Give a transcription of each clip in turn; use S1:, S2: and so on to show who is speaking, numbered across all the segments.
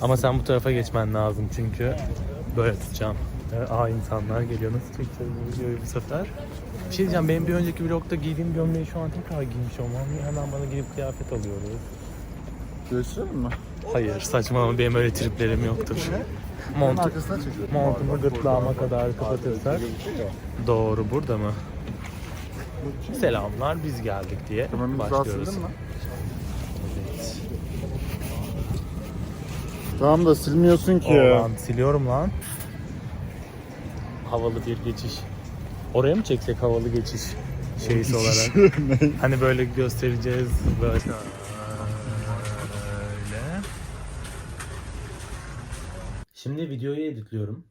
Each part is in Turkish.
S1: Ama sen bu tarafa geçmen lazım çünkü böyle tutacağım. Evet, aa insanlar geliyor. Nasıl çekeceğiz bu videoyu bu sefer? Bir şey diyeceğim. Benim bir önceki vlogda giydiğim gömleği şu an tekrar giymiş olmam. Hemen bana gidip kıyafet alıyoruz.
S2: Gösterelim mi?
S1: Hayır saçmalama benim öyle triplerim yoktur.
S2: Çekiyorum.
S1: montumu gırtlağıma kadar kapatırsak. Doğru burada mı? Selamlar biz geldik diye başlıyoruz.
S2: sildin mi?
S1: Evet.
S2: Tamam da silmiyorsun ki ya.
S1: lan, siliyorum lan. Havalı bir geçiş. Oraya mı çeksek havalı geçiş şeysi olarak? hani böyle göstereceğiz böyle. Öyle. Şimdi videoyu editliyorum.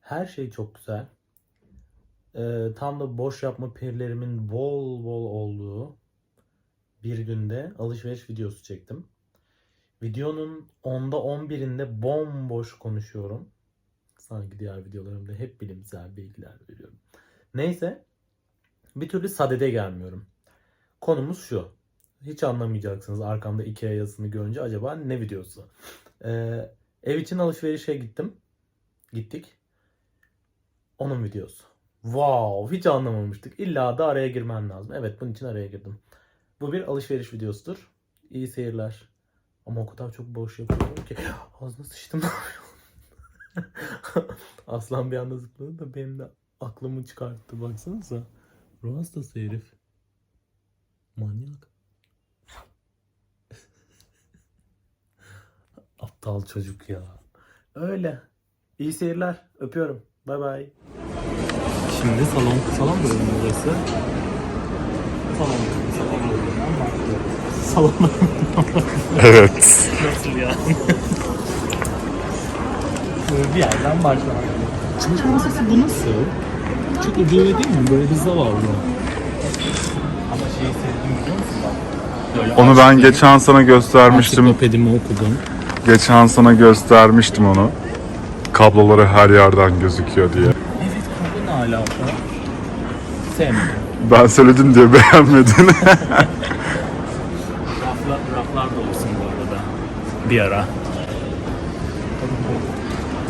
S1: Her şey çok güzel. Ee, tam da boş yapma perilerimin bol bol olduğu bir günde alışveriş videosu çektim. Videonun 10'da 11'inde bomboş konuşuyorum. Sanki diğer videolarımda hep bilimsel bilgiler veriyorum. Neyse. Bir türlü sadede gelmiyorum. Konumuz şu. Hiç anlamayacaksınız arkamda Ikea yazısını görünce acaba ne videosu? Ee, ev için alışverişe gittim. Gittik. Onun videosu. Wow, hiç anlamamıştık. İlla da araya girmen lazım. Evet, bunun için araya girdim. Bu bir alışveriş videosudur. İyi seyirler. Ama o kadar çok boş yapıyorum ki ağzına sıçtım. Aslan bir anda zıpladı da benim de aklımı çıkarttı. Baksanıza. Ruh hastası herif. Manyak. Aptal çocuk ya. Öyle. İyi seyirler. Öpüyorum. Bay bay. Şimdi salon salon bölümü burası. Salon salon bölümünden başlıyoruz. Salon
S2: Evet.
S1: Nasıl ya? Böyle bir yerden başlamak. Çalışma masası bu nasıl? Çok ucuz değil mi? Böyle bir zavallı. Ama şeyi sevdim biliyor musun bak? Böyle
S2: Onu ben geçen sana göstermiştim.
S1: Ansiklopedimi okudum.
S2: Geçen sana göstermiştim onu. Kabloları her yerden gözüküyor diye.
S1: Evet kablo ne alaka? Sevmedim.
S2: Ben söyledim diye beğenmedin.
S1: Raflar, raflar da olsun bu arada. Bir ara.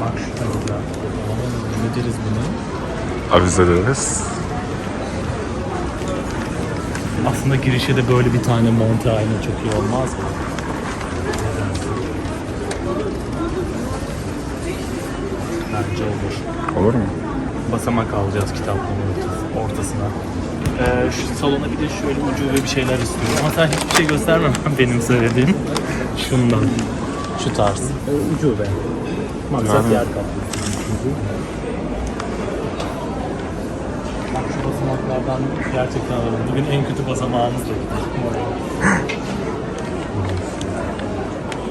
S1: Bak şu tarafa. Ne deriz buna?
S2: Avizeleriz.
S1: Aslında girişe de böyle bir tane monte ayna çok iyi olmaz mı? Bence olur.
S2: Olur mu?
S1: Basamak alacağız kitaplığın ortası- ortasına. Ee, şu salona bir de şöyle ucube bir şeyler istiyorum. Ama sen hiçbir şey gösterme benim söylediğim. Şundan. Şu tarz. Ee, ucube. Maksat
S2: Yani-
S1: yer kaplıyor. Bak şu basamaklardan gerçekten alalım. Bugün en kötü basamağımız da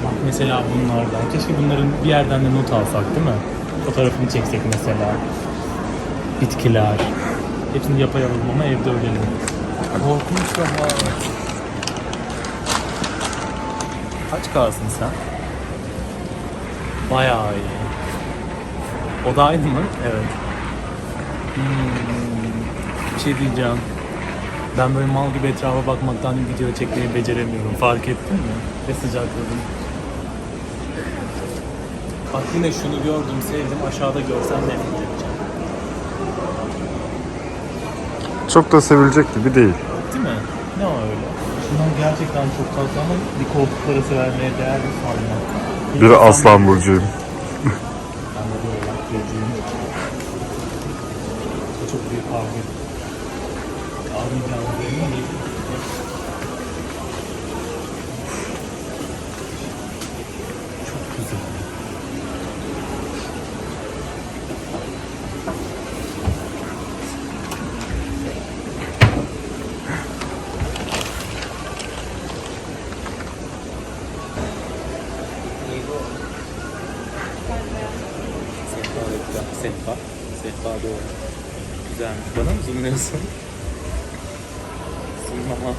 S1: Bak mesela bunlardan. Keşke bunların bir yerden de not alsak değil mi? Fotoğrafını çeksek mesela. Bitkiler. Hepsini yapayalım ama evde ölelim. Korkunç daha. Kaç kalsın sen? Bayağı iyi. O da aynı mı? Evet. Hmm, bir şey diyeceğim. Ben böyle mal gibi etrafa bakmaktan video çekmeyi beceremiyorum. Fark ettin mi? Ve sıcakladım. Bak yine şunu gördüm, sevdim. Aşağıda görsem nefret edeceğim.
S2: Çok da sevilecek gibi değil.
S1: Değil mi? Ne o öyle? Şunlar gerçekten çok tatlı ama bir koltuk parası vermeye değer mi sanmam.
S2: Biri aslan burcuyum.
S1: Ben de böyle yapıcıyım. Bu çok büyük. Abi ben benim mi? Çok güzel. Sehpa reklam. Sehpa. Sehpa doğru. Güzelmiş. Zoomluyorsun? Zoomlama.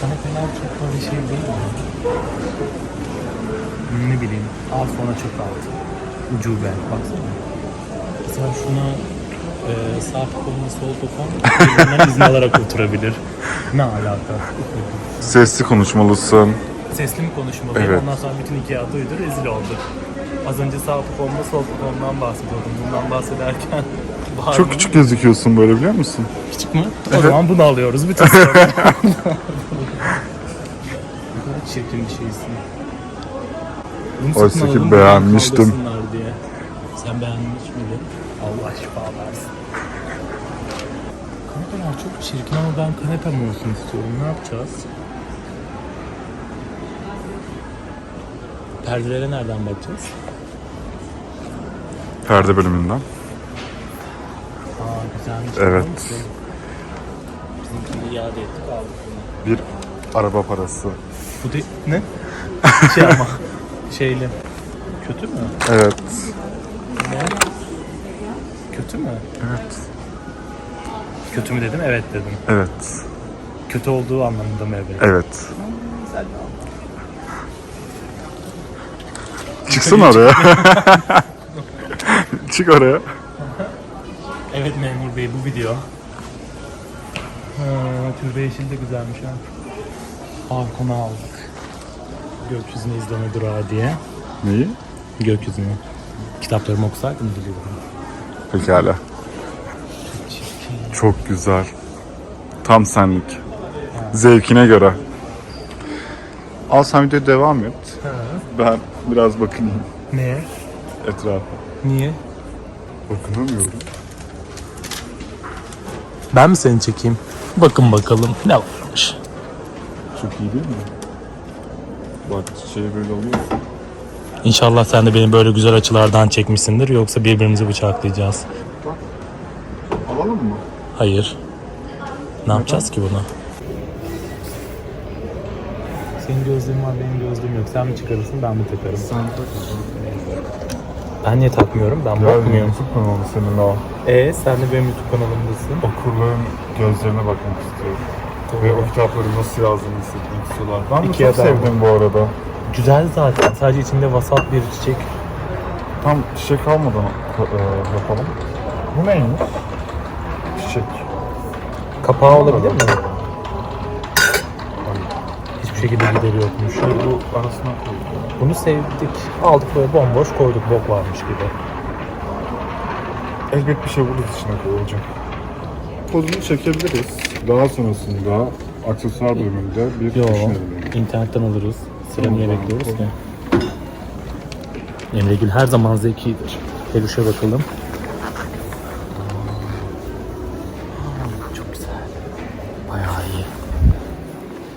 S1: Kanepeler çok böyle şey değil mi? Ne bileyim. Al sonra çok alt. Ucube. Baksana. Mesela şuna e, sağ kolunu sol topon birbirinden izin alarak oturabilir. Ne alaka?
S2: Sesli konuşmalısın.
S1: Sesli mi konuşmalıyım?
S2: Evet.
S1: Ondan sonra bütün hikaye duydu, rezil olduk. Az önce sağ kuponda sol kupondan bahsediyordum. Bundan bahsederken bağırdım.
S2: Çok küçük gözüküyorsun böyle biliyor musun?
S1: küçük mü? O zaman bunu alıyoruz. Bütün sorun. Ne kadar çirkin bir şeysin. Bunu
S2: Oysa ki
S1: alalım,
S2: beğenmiştim.
S1: kaldırsınlar Diye. Sen beğenmiş miydin? Allah şifa versin. Kanepeler çok çirkin ama ben kanepem olsun istiyorum. Ne yapacağız? Perdelere nereden bakacağız?
S2: Perde bölümünden.
S1: Aa güzelmiş.
S2: Evet.
S1: Bizimkini iade ettik aldık bunu.
S2: Bir araba parası.
S1: Bu de ne? Şey ama şeyli. Kötü mü?
S2: Evet.
S1: Ne? Kötü mü?
S2: Evet.
S1: Kötü mü dedim? Evet dedim.
S2: Evet.
S1: Kötü olduğu anlamında mı evet?
S2: Evet. Çıksın oraya. Çık oraya.
S1: Evet memur bey bu video. Ha, türbe yeşil de güzelmiş ha. Balkona aldık. Gökyüzünü izleme durağı diye.
S2: Neyi?
S1: Gökyüzünü. Kitaplarımı okusaydım biliyorum.
S2: Pekala. Çok güzel. Tam senlik. Zevkine göre. Al sen videoya devam et.
S1: Ha.
S2: Ben biraz bakayım
S1: Ne?
S2: etrafa.
S1: Niye?
S2: Bakınamıyorum.
S1: Ben mi seni çekeyim? Bakın bakalım ne varmış.
S2: Çok iyi değil mi? Bak şey böyle oluyor.
S1: İnşallah sen de beni böyle güzel açılardan çekmişsindir yoksa birbirimizi bıçaklayacağız.
S2: Alalım mı?
S1: Hayır. Ne yapacağız ki bunu? Senin gözlüğün var, benim gözlüğüm yok. Sen mi çıkarırsın, ben mi takarım?
S2: Sen tak.
S1: Ben niye takmıyorum? Ben bakmıyorum.
S2: kanalı senin o.
S1: Ee, sen de benim YouTube kanalımdasın.
S2: Okurların gözlerine bakmak istiyorum. Ve o kitapları nasıl yazdığını hissetmek istiyorlar. Ben de
S1: İki
S2: çok
S1: adam.
S2: sevdim bu arada.
S1: Güzel zaten. Sadece içinde vasat bir çiçek.
S2: Tam çiçek almadan e, yapalım. Bu neymiş? Çiçek.
S1: Kapağı olabilir mi? Hiçbir şekilde gideri yokmuş.
S2: Bu arasına koyduk.
S1: Bunu sevdik. Aldık böyle bomboş koyduk bok varmış gibi.
S2: Elbet bir şey buluruz içine koyacağım. Kodunu çekebiliriz. Daha sonrasında aksesuar bölümünde bir
S1: Yo,
S2: düşünelim.
S1: internetten alırız. Sıra niye bekliyoruz ki? Emregül her zaman zekidir. Peluşa bakalım.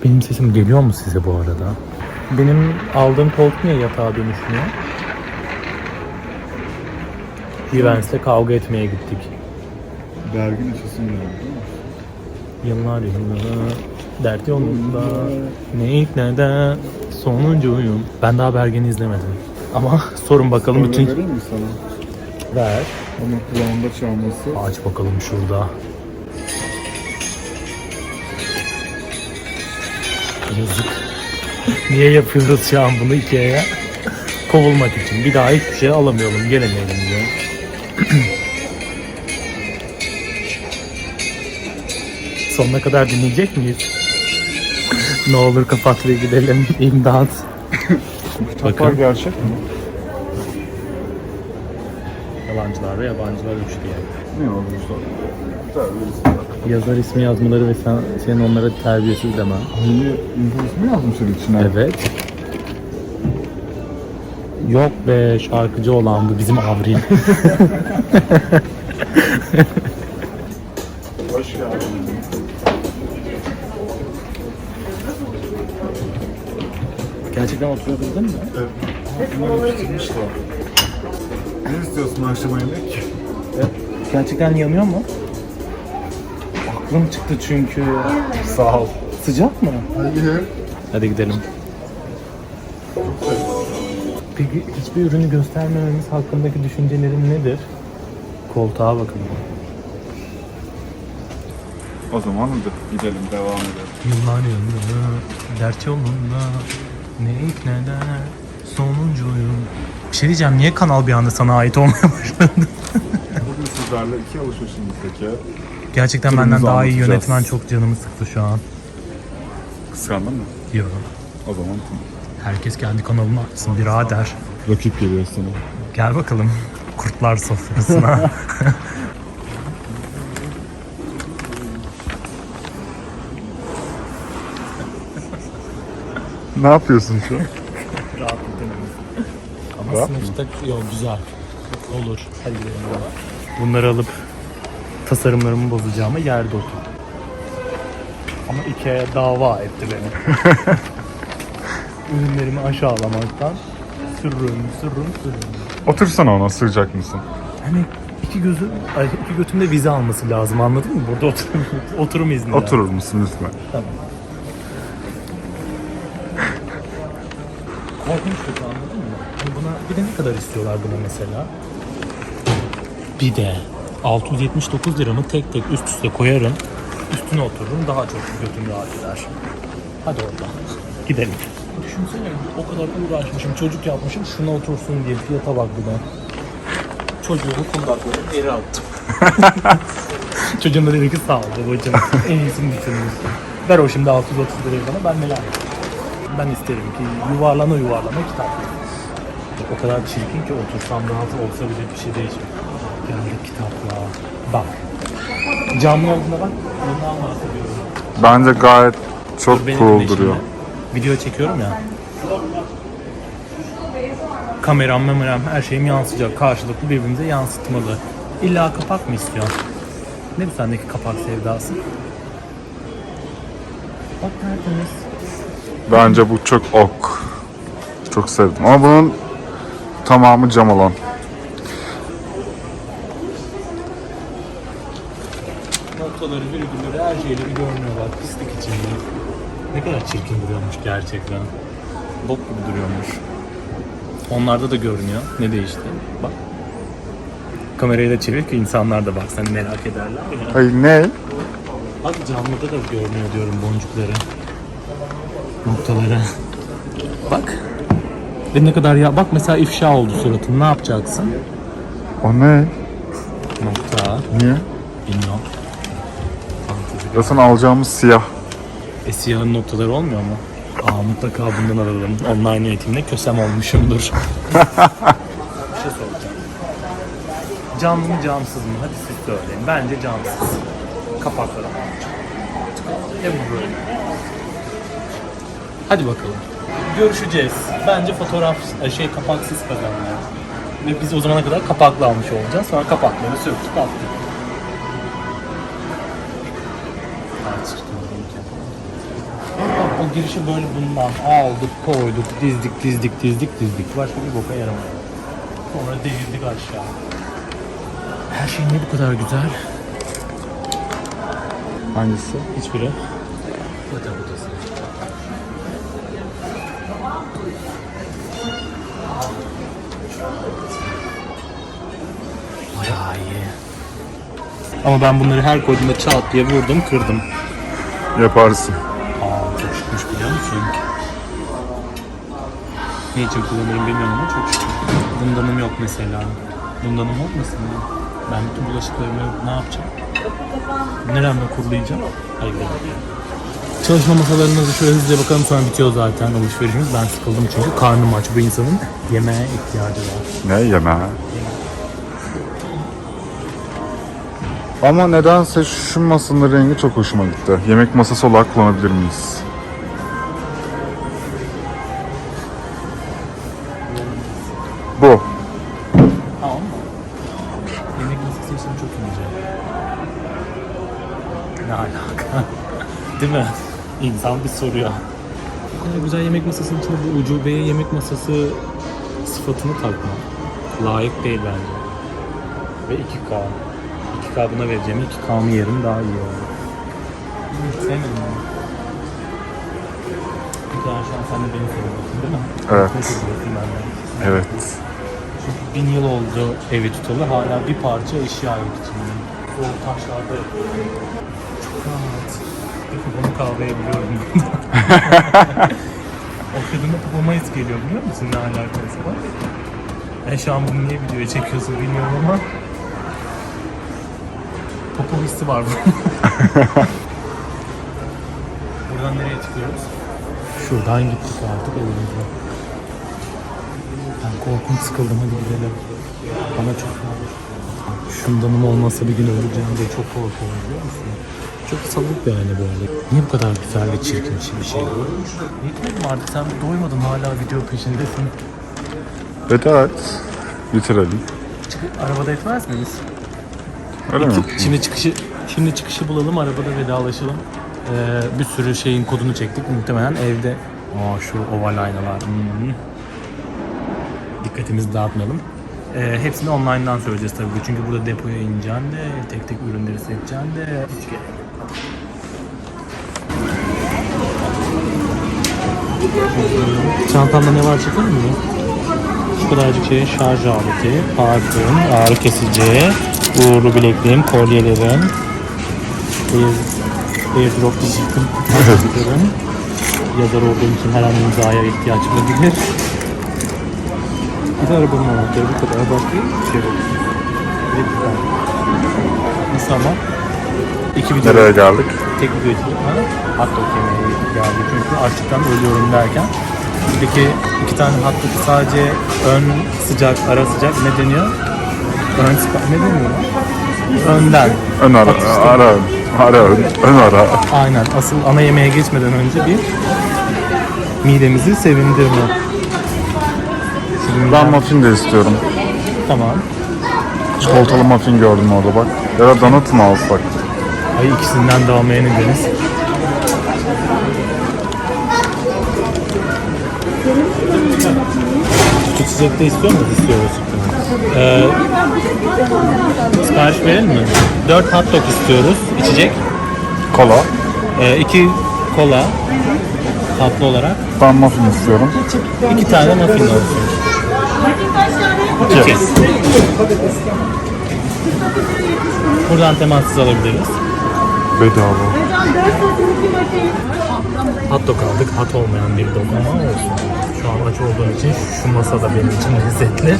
S1: Benim sesim geliyor mu size bu arada? Benim aldığım koltuk niye yatağa dönüşmüyor? Evans'le kavga etmeye gittik.
S2: Bergin açısın yani.
S1: Yıllar yıllar dert yolunda ne ilk ne de sonuncuyum. Ben daha Bergen'i izlemedim. Ama sorun bakalım bütün...
S2: vereyim mi sana?
S1: Ver.
S2: Onun kulağında çalması.
S1: Aç bakalım şurada. Yazık. Niye yapıyoruz şu an bunu Ikea'ya? Kovulmak için. Bir daha hiçbir şey alamayalım, gelemeyelim diye. Sonuna kadar dinleyecek miyiz? ne olur kapat ve gidelim. İmdat. Bakın.
S2: gerçek mi?
S1: Yabancılar ve yabancılar üç diye.
S2: Ne olursa. Terbiyesiz.
S1: Yazar ismi yazmaları ve sen, senin onlara terbiyesiz demen.
S2: Niye İngiliz mi yazmışlar içine?
S1: Evet. Yok be şarkıcı olan bu bizim Avril.
S2: Hoş geldin.
S1: Gerçekten oturabildin mi?
S2: Evet. Bunları bitirmişler. Ne istiyorsun akşama yemek?
S1: Gerçekten yanıyor mu? Aklım çıktı çünkü.
S2: Sağ ol.
S1: Sıcak mı?
S2: Hayır.
S1: Hadi gidelim. Peki hiçbir ürünü göstermememiz hakkındaki düşüncelerin nedir? Koltuğa bakın.
S2: O zaman hadi gidelim devam edelim.
S1: Yıllar yılı, dert yolunda ne ilk ne de sonuncuyum. Bir şey diyeceğim, niye kanal bir anda sana ait olmaya başladı?
S2: Bugün sizlerle iki alışverişimizdeki
S1: Gerçekten
S2: Turumuzu
S1: benden daha iyi
S2: anlatacağız.
S1: yönetmen çok canımı sıktı şu an.
S2: Kıskandın mı?
S1: Yok.
S2: O zaman tamam.
S1: Herkes kendi kanalını açsın birader.
S2: Rakip geliyor sana.
S1: Gel bakalım kurtlar sofrasına.
S2: Ne yapıyorsun şu an?
S1: Rahat edememiz. Ama
S2: Rahat
S1: sınıfta yok güzel. Olur. Hadi gidelim. Bunları alıp tasarımlarımı bozacağıma yerde otur. Ama Ikea dava etti beni. Ürünlerimi aşağılamaktan sürrüm, sürrüm, sürrüm.
S2: Otursana ona sığacak mısın?
S1: Hani iki gözü, ay, iki götümde vize alması lazım anladın mı? Burada oturum, oturum izni.
S2: Oturur musun lütfen?
S1: Tamam. Korkunç kötü anladın mı? Hani buna bir de ne kadar istiyorlar buna mesela? Bir de 679 liramı tek tek üst üste koyarım. Üstüne otururum daha çok götüm rahat eder. Hadi orada. Gidelim. Düşünsene o kadar uğraşmışım, çocuk yapmışım şuna otursun diye fiyata bak bir de. Çocuğumu kundaklarım geri attım. Çocuğum da dedi ki sağ ol babacığım. en iyisini düşünmüşsün. Ver o şimdi 630 lirayı bana ben neler. Ben isterim ki yuvarlana yuvarlana kitap. O kadar çirkin ki otursam rahat olsa bile bir şey değişmiyor. Geldik kitapla. Bak. Camlı olduğuna bak. Bundan bahsediyorum.
S2: Bence gayet çok
S1: Benim
S2: cool duruyor.
S1: Video çekiyorum ya. Kameram, memeram her şeyim yansıyacak. Karşılıklı birbirimize yansıtmalı. İlla kapak mı istiyorsun? Ne bu sendeki kapak sevdası? Bak tertemiz.
S2: Bence bu çok ok. Çok sevdim. Ama bunun tamamı cam olan.
S1: Noktaları, virgülleri, her şeyleri görmüyorlar. Pislik içinde. Ne kadar çirkin duruyormuş gerçekten. Bok gibi duruyormuş. Onlarda da görünüyor. Ne değişti? Bak. Kamerayı da çevir ki insanlar da baksan merak ederler ya.
S2: Ay ne?
S1: Bak camlıda da görünüyor diyorum boncukları. Noktaları. Bak. Ve ne kadar ya bak mesela ifşa oldu suratın ne yapacaksın?
S2: O ne?
S1: Nokta.
S2: Niye?
S1: Bilmiyorum.
S2: Zaten alacağımız siyah.
S1: E siyahın noktaları olmuyor mu? Aa mutlaka bundan alalım. Online eğitimde kösem olmuşumdur. bir şey soracağım. Camlı mı camsız mı? Hadi siz söyleyin. Bence camsız. Kapakları. Ne bu böyle? Hadi bakalım. Görüşeceğiz. Bence fotoğraf şey kapaksız kazanlar. Ve biz o zamana kadar kapaklı almış olacağız. Sonra kapakları söktük attık. Girişi böyle bundan aldık, koyduk, dizdik, dizdik, dizdik, dizdik. Başka bir boka yaramadı. Sonra devirdik aşağı. Her şey niye bu kadar güzel?
S2: Hangisi?
S1: Hiçbiri. Yatak odası. Bayağı iyi. Ama ben bunları her koyduğumda çat diye vurdum, kırdım.
S2: Yaparsın.
S1: Şıkmış biliyor musun? Ne için kullanırım bilmiyorum ama çok şık. Bundanım yok mesela. Bundanım olmasın ya. Ben bütün bulaşıklarımı ne yapacağım? Neremle kurulayacağım? Hayır. Çalışma masalarına da şöyle hızlıca bakalım sonra bitiyor zaten alışverişimiz. Ben sıkıldım çünkü karnım aç. Bu insanın yemeğe ihtiyacı var.
S2: Ne yeme? Ama nedense şu masanın rengi çok hoşuma gitti. Yemek masası olarak kullanabilir miyiz?
S1: İnsan bir soruyor. Bu kadar güzel yemek masasının içinde bu ucubeye yemek masası sıfatını takma. Layık değil bence. Ve 2K. 2K buna vereceğim. 2K'mı yerim daha iyi olur. Hiç sevmedim bunu. Bir daha şu an sen de beni seviyorsun değil mi?
S2: Evet.
S1: Ne seviyorsun benden?
S2: Evet.
S1: Çünkü bin yıl oldu evi tutalı hala bir parça eşya yok içinde. O taşlarda yapıyor. Bunu kavrayabiliyorum. o kadına popomayız geliyor biliyor musun ne alakası var? Ben şu an bunu niye videoya çekiyorsun bilmiyorum ama Popo hissi var bu. Buradan nereye çıkıyoruz? Şuradan gittik artık evimize. Ben korkunç sıkıldım hadi gidelim. Bana çok Şundanın olmasa bir gün öleceğim diye çok korkuyorum biliyor musun? Çok sallık bir aile bu arada. Niye bu kadar güzel ve çirkin bir şey bu? Yetmedi mi artık sen doymadın hala video peşindesin.
S2: Veda et. Bitirelim.
S1: Çık- arabada etmez miyiz?
S2: Öyle mi?
S1: Şimdi çıkışı şimdi çıkışı bulalım arabada vedalaşalım. Ee, bir sürü şeyin kodunu çektik muhtemelen evde. Aa şu oval aynalar. Hmm. Dikkatimizi dağıtmayalım. Ee, hepsini online'dan söyleyeceğiz tabii. Çünkü burada depoya ineceksin de, tek tek ürünleri seçeceksin de. Hiç gerek yok. Çantanda ne var çıkar mı? Şu kadarcık şey şarj aleti, parfüm, ağrı kesici, uğurlu bilekliğim, kolyelerim, air, airdrop diyecektim. Yazar olduğum için her an imzaya ihtiyaç olabilir. Bir de arabanın anahtarı bu kadar. Başka hiçbir şey yok. Bir bir tane. Ama? İki video
S2: Nereye geldik?
S1: tek video için ha? hot dog yemeye geldi çünkü açlıktan ölüyorum derken buradaki iki tane dog sadece ön sıcak, ara sıcak ne deniyor? Ön sıcak ne deniyor? Önden.
S2: Ön ara, ara. Ara ön. Ön ara.
S1: Aynen. Asıl ana yemeğe geçmeden önce bir midemizi sevindirme. Şimdi
S2: Ben muffin de istiyorum.
S1: Tamam.
S2: Çikolatalı muffin gördüm orada bak. Ya da donut mu alsak?
S1: Ay ikisinden de almaya ne deriz? Süt de istiyor musunuz? İstiyoruz. Ee, sipariş verelim mi? 4 hot dog istiyoruz. içecek.
S2: Kola.
S1: Ee, iki kola tatlı olarak.
S2: Ben muffin istiyorum.
S1: iki tane muffin olsun. İki. Buradan temassız alabiliriz.
S2: Bedava.
S1: Hot dog aldık. Hot olmayan bir dog ama olsun. Şu an aç olduğum için şu masa da benim için lezzetli.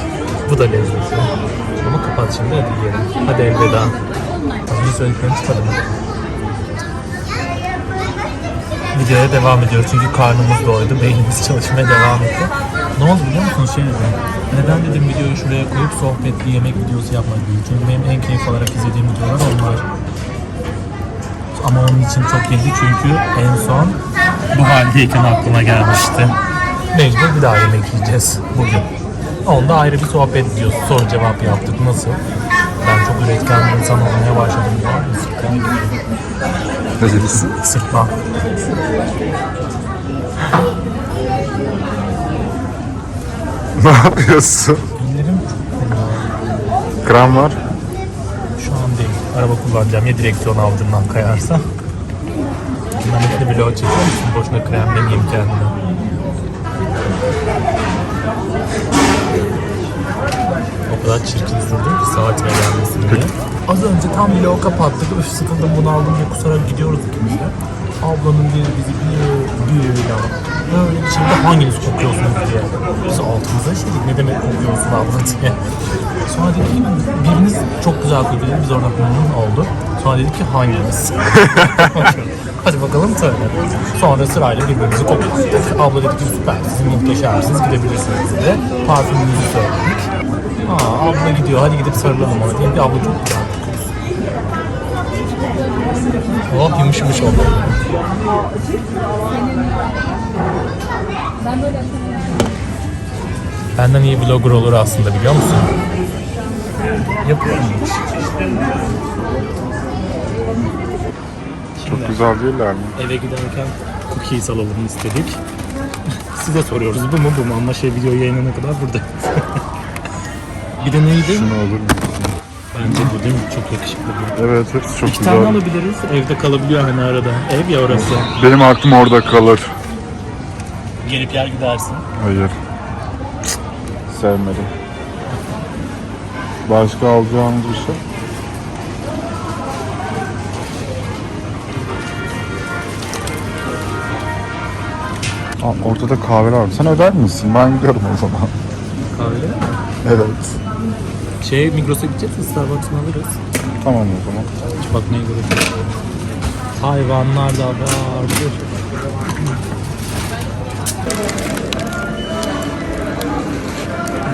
S1: Bu da lezzetli. Ama kapat şimdi hadi yiyelim. Hadi elveda. Az önce söylediklerim çıkmadı mı? Videoya devam ediyoruz çünkü karnımız doydu, beynimiz çalışmaya devam etti. Ne oldu biliyor musunuz şey dedim. Neden dedim videoyu şuraya koyup sohbetli yemek videosu yapmak değil. Çünkü benim en keyif alarak izlediğim videolar onlar. Ama onun için çok iyiydi çünkü en son bu haldeyken aklıma gelmişti. Mecbur bir daha yemek yiyeceğiz bugün. Onda ayrı bir sohbet videosu, soru cevap yaptık. Nasıl? Ben çok üretken bir insan olmaya başladım. Var mı? Sıkıntı? Sıkma.
S2: ne yapıyorsun?
S1: Ellerim çok fena.
S2: Krem var.
S1: Araba kullanacağım. Ya direksiyon altından kayarsa. Bir vlog çekiyor musun? Boşuna kremlemeyeyim kendimi. O kadar çirkin sürdüm ki saatime gelmesin diye. Az önce tam vlogu kapattık. Üf sıkıldım bunu aldım diye kusarak gidiyoruz ikimiz de. Ablanın biri bizi bir. Şimdi hanginiz kokuyorsunuz diye. Biz altımıza işledik ne demek kokuyorsun abla diye. Sonra dedi ki biriniz çok güzel kokuyor. Biz orada memnun olduk. Sonra dedik ki hanginiz? Hadi bakalım söyle. Sonra sırayla birbirimizi koklattık. Abla dedi ki süper, siz muhteşemsiniz, gidebilirsiniz dedi. Parfümümüzü söyledik. Aa abla gidiyor, hadi gidip sarılalım ona. Ki abla çok güzel. Oh yumuş Benden iyi vlogger olur aslında biliyor musun? Yapıyorum hiç.
S2: Çok güzel değiller mi?
S1: Eve giderken cookies alalım istedik. Size soruyoruz bu mu bu mu ama şey video yayınlanana kadar burada. bir de neydi?
S2: Şunu olur mu?
S1: Bence bu değil mi? Çok yakışıklı bu.
S2: Evet hepsi çok
S1: İki tane
S2: güzel.
S1: alabiliriz. Evde kalabiliyor hani arada. Ev ya orası.
S2: Benim aklım orada kalır.
S1: Gelip yer gidersin.
S2: Hayır. Sevmedim. Başka alacağımız bir şey? Aa, ortada kahveler var. Sen öder misin? Ben gidiyorum o zaman.
S1: Kahve.
S2: Evet.
S1: Şey Migros'a gideceğiz mi? Starbucks'ını alırız.
S2: Tamam o zaman.
S1: Hiç bakmaya gerek yok. Hayvanlar da var.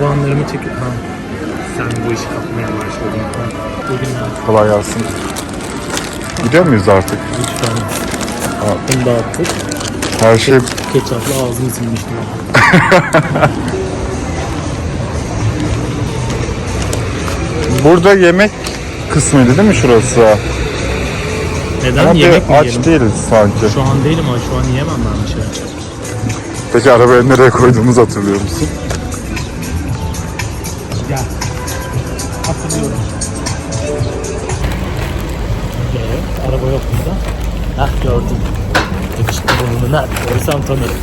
S1: Bu anlarımı çekip ha. Sen bu işi kapmaya başladın. Ha. Bugün
S2: Kolay gelsin. Gidiyor muyuz artık?
S1: lütfen. Bunu dağıttık.
S2: Her şey
S1: Ketçapla ağzımı silmiştim
S2: burada yemek kısmıydı değil mi şurası?
S1: Neden
S2: Ama
S1: yemek mi
S2: aç
S1: yiyelim?
S2: değiliz sanki.
S1: Şu an değilim ama şu an yiyemem ben bir şey.
S2: Peki arabaya nereye koyduğumuzu hatırlıyor musun?
S1: Gel. Hatırlıyorum. Evet, araba yok burada. Hah gördüm. Yakışıklı burnunu nerede görsem tanırım.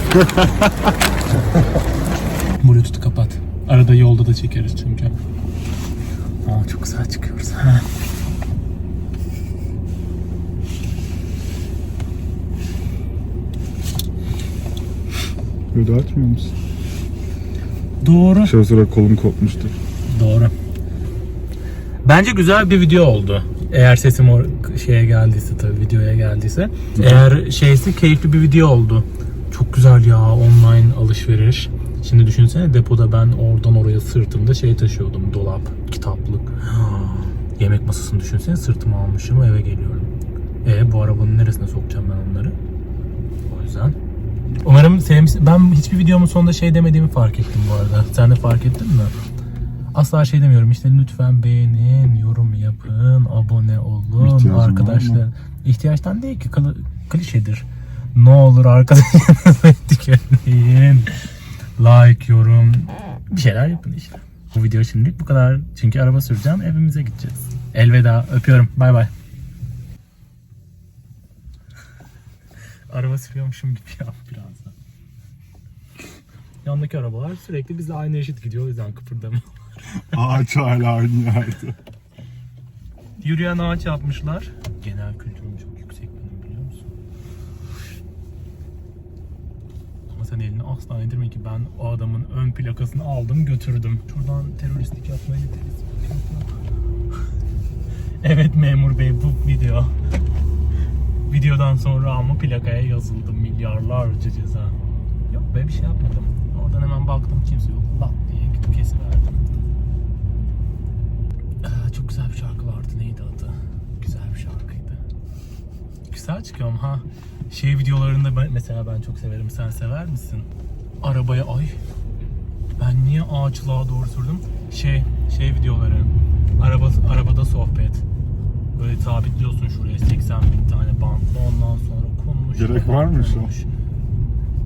S1: Bluetooth'u kapat. Arada yolda da çekeriz çünkü. Aa çok güzel çıkıyoruz.
S2: Böyle açmıyor musun?
S1: Doğru.
S2: Şöyle sonra kolum kopmuştur.
S1: Doğru. Bence güzel bir video oldu. Eğer sesim o şeye geldiyse tabii videoya geldiyse. Eğer şeysi keyifli bir video oldu. Çok güzel ya online alışveriş. Şimdi düşünsene depoda ben oradan oraya sırtımda şey taşıyordum. Dolap, kitaplık. Yemek masasını düşünsene sırtıma almışım eve geliyorum. E bu arabanın neresine sokacağım ben onları? O yüzden. Umarım sevmişsin. Ben hiçbir videomun sonunda şey demediğimi fark ettim bu arada. Sen de fark ettin mi? Asla şey demiyorum işte lütfen beğenin, yorum yapın, abone olun
S2: İhtiyacın var
S1: arkadaşlar. İhtiyaçtan değil ki klı- klişedir. Ne olur arkadaşlarınızla etiketin. Like, yorum, bir şeyler yapın işte. Bu video şimdilik bu kadar. Çünkü araba süreceğim, evimize gideceğiz. Elveda, öpüyorum. Bay bay. Araba sürüyormuşum gibi yap biraz da. Yandaki arabalar sürekli bizle aynı eşit gidiyor o yüzden kıpırdama.
S2: Ağaç hala aynı yerde.
S1: Yürüyen ağaç yapmışlar. Genel kültürüm çok yüksek benim biliyor musun? Ama sen elini asla indirme ki ben o adamın ön plakasını aldım götürdüm. Şuradan teröristlik yapmaya getiririz. evet memur bey bu video. Videodan sonra ama plakaya yazıldı milyarlarca ceza. Yok be bir şey yapmadım. Oradan hemen baktım kimse yok. Lap diye gidip kesiverdim. Aa, çok güzel bir şarkı vardı. Neydi adı? Güzel bir şarkıydı. Güzel çıkıyor ama ha. Şey videolarında ben, mesela ben çok severim. Sen sever misin? Arabaya ay. Ben niye ağaçlığa doğru sürdüm? Şey, şey videoları. Araba, arabada sohbet. Böyle sabitliyorsun şuraya 80 bin tane bantla ondan sonra konuş.
S2: Gerek var mı şu.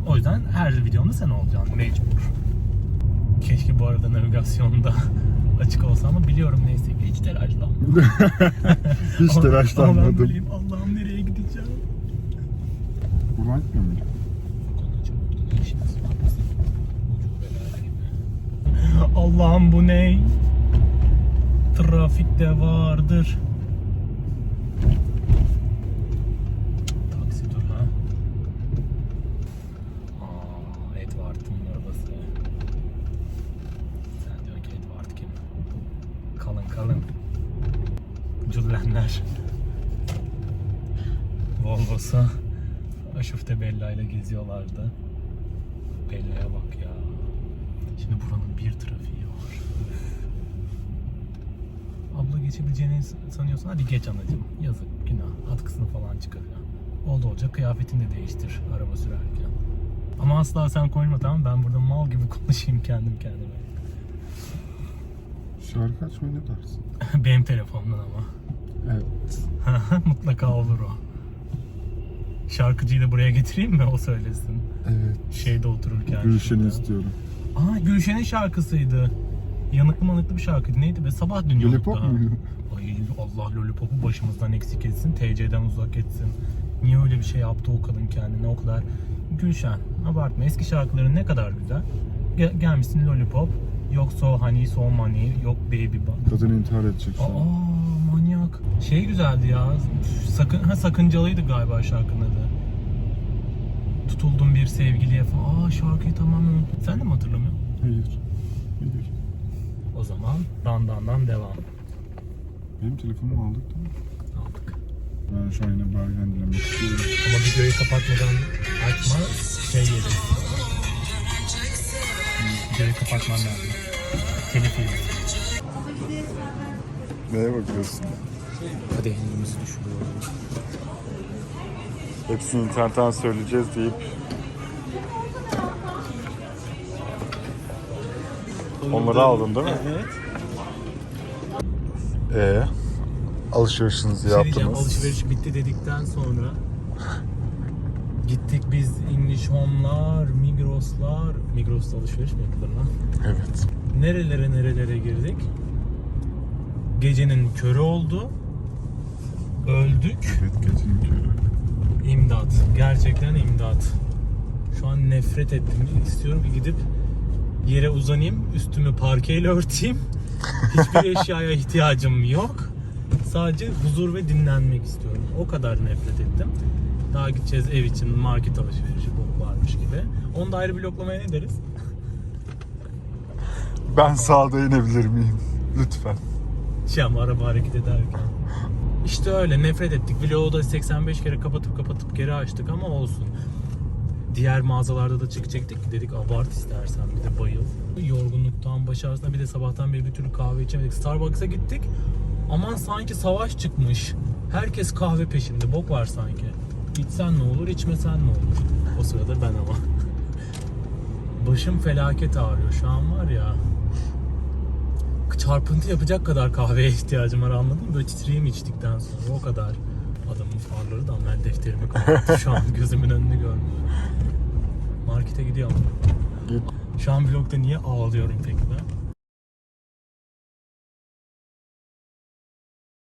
S1: O yüzden her videomda sen olacaksın mecbur. Keşke bu arada navigasyonda açık olsa ama biliyorum neyse ki hiç telaşlanma.
S2: Hiç telaşlanmadım.
S1: Allah'ım nereye gideceğim?
S2: Buradan gitmiyor muydu?
S1: Allah'ım bu ne? Trafikte vardır. Kalın. Cullenler. Volvo'su. Aşufte Bella ile geziyorlardı. Bella'ya bak ya. Şimdi buranın bir trafiği var. Abla geçebileceğini sanıyorsan hadi geç anacığım. Yazık, günah. Atkısını falan çıkarıyor. Oldu olacak kıyafetini de değiştir araba sürerken. Ama asla sen konuşma tamam? Ben burada mal gibi konuşayım kendim kendime.
S2: Şarkı açmaya ne dersin?
S1: Benim telefonumdan ama.
S2: Evet.
S1: Mutlaka olur o. Şarkıcıyı da buraya getireyim mi? O söylesin.
S2: Evet.
S1: Şeyde otururken.
S2: Gülşen'i
S1: şurada.
S2: istiyorum.
S1: Aa Gülşen'in şarkısıydı. Yanıklı manıklı bir şarkıydı. Neydi be? Sabah dinliyorduk
S2: Lollipop muydu?
S1: Ay Allah Lollipop'u başımızdan eksik etsin. TC'den uzak etsin. Niye öyle bir şey yaptı o kadın kendine o kadar? Gülşen abartma eski şarkıların ne kadar güzel. Gel- gelmişsin Lollipop. Yok So Honey So Money. Yok Baby Ba-
S2: Kadın intihar edecek
S1: Aa
S2: sonra.
S1: manyak. Şey güzeldi ya. Sakın ha sakıncalıydı galiba şarkının adı. Tutuldum bir sevgiliye falan. Aa şarkıyı tamamen unuttum. Sen de mi hatırlamıyorsun?
S2: Hayır. Hayır.
S1: O zaman dandandan devam.
S2: Benim telefonumu aldık değil mi?
S1: Aldık.
S2: Ben şu an yine bargain dilemek istiyorum.
S1: Ama videoyu kapatmadan açma şey yeri. Videoyu kapatman lazım. Telif yeri.
S2: Neye bakıyorsun?
S1: Kadehimizi düşürüyor.
S2: Hepsini internetten söyleyeceğiz deyip Onları aldın değil mi?
S1: Evet.
S2: Ee, alışverişinizi
S1: şey
S2: yaptınız.
S1: alışveriş bitti dedikten sonra gittik biz English Home'lar, Migros'lar, Migros'ta alışveriş mi yapılır lan?
S2: Evet.
S1: Nerelere nerelere girdik? Gecenin körü oldu. Öldük.
S2: Evet gecenin körü.
S1: İmdat. Gerçekten imdat. Şu an nefret ettim. İstiyorum ki gidip yere uzanayım. Üstümü parkeyle örteyim. Hiçbir eşyaya ihtiyacım yok. Sadece huzur ve dinlenmek istiyorum. O kadar nefret ettim. Daha gideceğiz ev için market alışverişi bok varmış gibi. Onu da ayrı bloklamaya ne deriz?
S2: Ben sağda inebilir miyim? Lütfen.
S1: Şey ama araba hareket ederken. İşte öyle nefret ettik. Vlogu da 85 kere kapatıp kapatıp geri açtık ama olsun. Diğer mağazalarda da çık çektik. Dedik abart istersen bir de bayıl. Yorgunluktan baş bir de sabahtan beri bir türlü kahve içemedik. Starbucks'a gittik. Aman sanki savaş çıkmış. Herkes kahve peşinde. Bok var sanki. İçsen ne olur, içmesen ne olur. O sırada ben ama. Başım felaket ağrıyor. Şu an var ya çarpıntı yapacak kadar kahveye ihtiyacım var anladın mı? Böyle titreyim içtikten sonra o kadar. Adamın farları da amel defterimi kapattı. Şu an gözümün önünü görmüyor. Markete gidiyorum.
S2: Git.
S1: Şu an vlogda niye ağlıyorum peki ben?